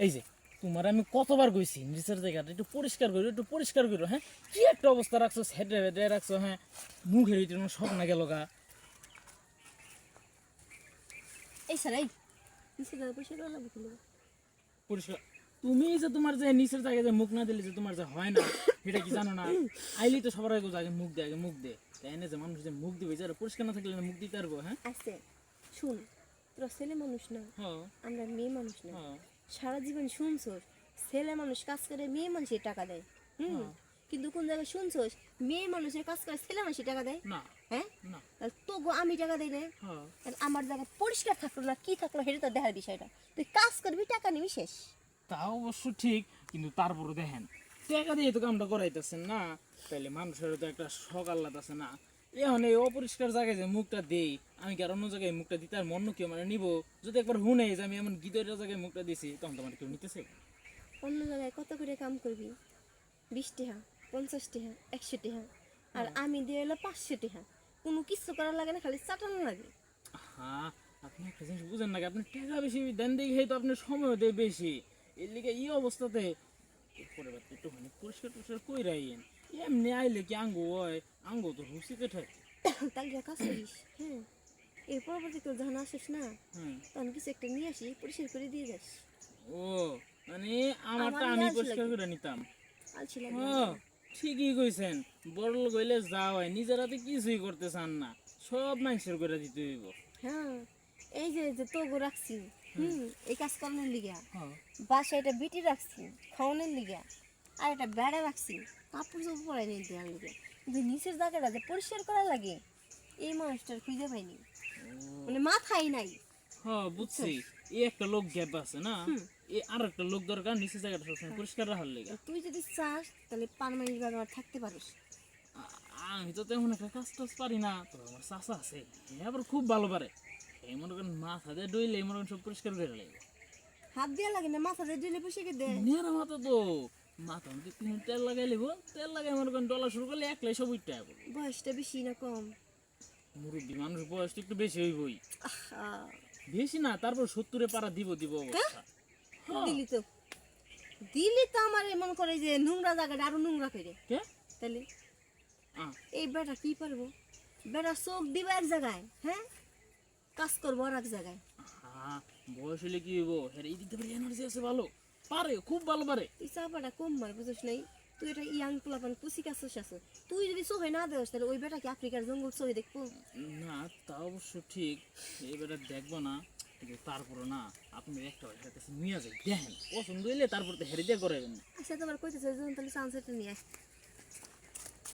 এই যে তোমার আমি কতবার কইছি নিচের জায়গাটা একটু পরিষ্কার করো একটু পরিষ্কার করো হ্যাঁ? কি একটা অবস্থা রাখছো হেডে হেডে রাখছো হ্যাঁ? মুখের সব না গেল গা এই স্যার এই। পরিষ্কার তুমি যে তোমার যে নিচের জায়গায় যে মুখ না দিলে যে তোমার যে হয় না সেটা কি জানো না? আইলি তো সবার আগে আগে মুখ দে আগে মুখ দে। তাই না যে মানুষ যে মুখ দিবে যারা পরিষ্কার না থাকলে মুখ দিতে পারব হ্যাঁ? আছে। শুন তোরা ছেলে মানুষ না হ্যাঁ। আমরা মেয়ে মানুষ না। হ্যাঁ। সারা জীবন শুনছোস ছেলে মানুষ কাজ করে মেয়ে মানুষের টাকা দেয়। হুম? কিন্তু কোন জায়গায় শুনছোস মেয়ে মানুষের কাজ করে ছেলে মানুষের টাকা দেয়? হ্যাঁ? তো গো আমি টাকা দেই না? হ্যাঁ। আমার জায়গা পরিষ্কার থাকল না কি থাকল সেটা তো দেখার বিষয়টা। তুই কাজ করবি টাকা নিবি শেষ। তা অবশ্য ঠিক কিন্তু তারপরে দেখেন টাকা দিয়ে তো কামটা করাইতেছেন না। তাইলে মানুষের তো একটা শখ আহ্লাদ আছে না। এখন এই অপরিষ্কার জায়গায় যে মুখটা দেই আমি কি আর অন্য জায়গায় মুখটা দিতে আর মন কেউ মানে নিব? যদি একবার হুনে যে আমি এমন গীতের জায়গায় মুখটা দিছি তখন তোমার কেউ নিতেছে? অন্য জায়গায় কত করে কাম করবি? বিশ টাকা পঞ্চাশ টাকা একশো টাকা আর আমি দিয়ে এলো পাঁচশো টাকা কোনো কিছু করার লাগে না খালি চাটানো লাগে। হ্যাঁ আপনি একটা জিনিস বুঝেন না আপনি টাকা বেশি দেন দেখে তো আপনি সময় দেয় বেশি। এর লিগে এই অবস্থাতে পরে বাদ একটুখানি পরিষ্কার টরিষ্কার কই রাইন এমনি আইলে কি আঙ্গু হয়? আঙ্গু তো হুসিতে থাকে। তাই কাজ করিস হ্যাঁ? এর পরবর্তী তোর যখন আসিস না তখন কিছু একটা নিয়ে আসি পরিষ্কার করে দিয়ে যাস। ও মানে আমারটা আমার আমি পরিষ্কার করে নিতাম। আলছি লাগে ঠিকই কইছেন। বড় লোক হইলে যা হয় নিজের হাতে কিছুই করতে চান না। সব মানুষের করে দিতে হইব। হ্যাঁ। এই যে যে তোগো রাখছি। হুম। এই কাজ করানোর লিগা। হ্যাঁ। বাসায় একটা বিটি রাখছি খাওয়ানোর লিগা। আর একটা বেড়া রাখছি কাপড় চোপড় পরাই নিয়ে দেওয়ার লিগে। কিন্তু নিচের জায়গাটা যে পরিষ্কার করা লাগে এই মানুষটার খুঁজে পাইনি। মানে মাথায় নাই। হ্যাঁ বুঝছি। এই একটা লোক গ্যাপ আছে না? এই আর একটা লোক দরকার নিচে জায়গাটা সবসময় পরিষ্কার রাখার লেগে। তুই যদি চাস তাহলে পারমানেন্ট ভাবে আমার থাকতে পারিস। আমি তো তেমন একটা কাজ টাজ পারি না। তো আমার চাষা আছে হ্যাঁ আবার খুব ভালো পারে। এই মনে করেন মাথা দিয়ে ডইলে এই মনে করেন সব পরিষ্কার করে লাগবে হাত দেওয়া লাগে না মাথা দিয়ে দিলে বসে দে নেড়া মাথা তো। মাথা মধ্যে তিন তেল লাগাই লিব। তেল লাগাই মনে করেন ডলা শুরু করলে একলাই সব উঠতে হবে। বয়সটা বেশি না কম? মুরব্বী মানুষ একটু বেশি হইবই। বেশি না তারপর সত্তরে পারা দিব দিব অবস্থা। হ্যাঁ। দিলি তো। দিলি তো আমার এমন করে যে নোংরা জায়গাটা আরও নোংরা করে। কে? তাহলে? এই বেটা কি পারব? বেটা চোখ দিবা এক জায়গায় হ্যাঁ? কাজ করব আর এক জায়গায়। হ্যাঁ বয়স হলে কি হইব? হ্যাঁ এই এনার্জি আছে ভালো। পারে খুব ভালো পারে। তুই চাপাটা কম মার বুঝিস নাই? তুই এটা ইয়াং পোলাপান আছে। তুই যদি সোহে না দেওয়াস তাহলে ওই বেটা কি আফ্রিকার জঙ্গল সোহে দেখব। না তা অবশ্য ঠিক। এবারে দেখব না কিন্তু তারপরে না আপনি একটা হের কাছে নিয়ে যাই। দেখেন পছন্দ হইলে তারপর তো হেরে দিয়ে করাবেন না। আচ্ছা তোমার কইতেছে তাহলে চান্স নিয়ে আস